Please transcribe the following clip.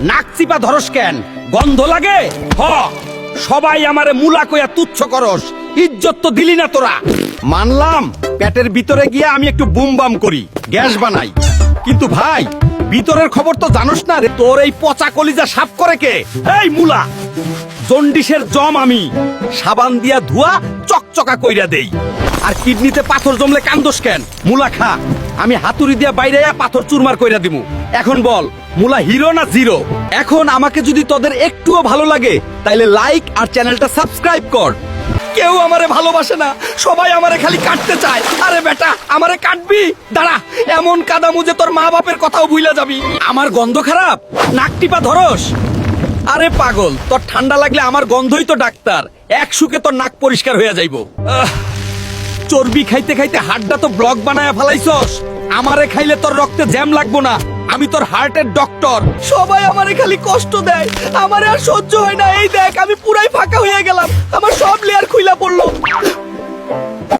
নাক চিপা ধরস কেন? গন্ধ লাগে? হ, সবাই আমারে মুলা কইয়া তুচ্ছ করস। ইজ্জত তো দিলি না তোরা। মানলাম, পেটের ভিতরে গিয়ে আমি একটু বুম বাম করি, গ্যাস বানাই। কিন্তু ভাই, ভিতরের খবর তো জানোস না রে। তোর এই পচা কলিজা সাফ করে কে? এই মুলা! জন্ডিসের জম আমি। সাবান দিয়া ধোয়া, চকচকা কইরা দেই। আর কিডনিতে পাথর জমলে কান্দোস কেন? মুলা খা। আমি হাতুড়ি দিয়া বাইরে পাথর চুরমার কইরা দিমু। এখন বল, মুলা হিরো না জিরো? এখন আমাকে যদি তোদের একটুও ভালো লাগে, তাইলে লাইক আর চ্যানেলটা সাবস্ক্রাইব কর। কেউ আমারে ভালোবাসে না, সবাই আমারে খালি কাটতে চায়। আরে বেটা, আমারে কাটবি? দাঁড়া, এমন কাদামু যে তোর মা বাপের কথাও ভুইলা যাবি। আমার গন্ধ খারাপ? নাক টিপা ধরস? আরে পাগল, তোর ঠান্ডা লাগলে আমার গন্ধই তো ডাক্তার। এক সুখে তোর নাক পরিষ্কার হয়ে যাইব। চর্বি খাইতে খাইতে হাড্ডা তো ব্লক বানায় ফেলাইছস। আমারে খাইলে তোর রক্তে জ্যাম লাগবো না। আমি তোর হার্টের ডক্টর। সবাই আমারে খালি কষ্ট দেয়। আমারে আর সহ্য হয় না। এই দেখ, আমি পুরাই